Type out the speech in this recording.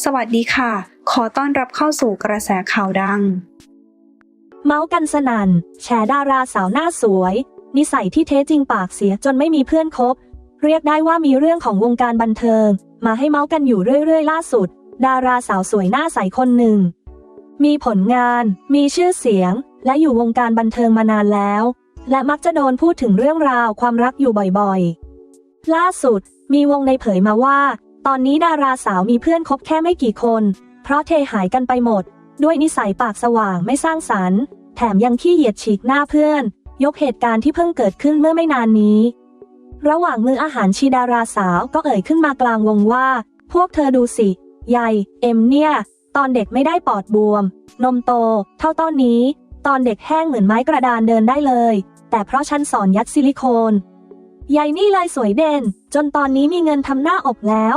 สวัสดีค่ะ ขอต้อนรับเข้าสู่กระแสข่าวดัง เมาส์กันสนัน่นแฉดาราสาวหน้าสวย นิสัยที่เท้จริงปากเสียจนไม่มีเพื่อนคบ เรียกได้ว่ามีเรื่องของวงการบันเทิง มาให้เมาส์กันอยู่เรื่อย ๆ ล่าสุด ดาราสาวสวยหน้าใสคนหนึ่ง มีผลงาน มีชื่อเสียง และอยู่วงการบันเทิงมานานแล้ว และมักจะโดนพูดถึงเรื่องราวความรักอยู่บ่อยๆ ล่าสุด มีวงในเผยมาว่า ตอนนี้ดาราสาวมีเพื่อนคบแค่ไม่กี่คน เพราะเทหายกันไปหมด ด้วยนิสัยปากสว่างไม่สร้างสรรค์ แถมยังขี้เหยียดฉีกหน้าเพื่อน ยกเหตุการณ์ที่เพิ่งเกิดขึ้นเมื่อไม่นานนี้ ระหว่างมืออาหารชีดาราสาวก็เอ่ยขึ้นมากลางวงว่า พวกเธอดูสิยายเอ็มเนี่ย ตอนเด็กไม่ได้ปอดบวม นมโต เท่าตอนนี้ ตอนเด็กแห้งเหมือนไม้กระดานเดินได้เลย แต่เพราะฉันสอนยัดซิลิโคนยายนี่เลยสวยเด่น จนตอนนี้มีเงินทำหน้าอกแล้ว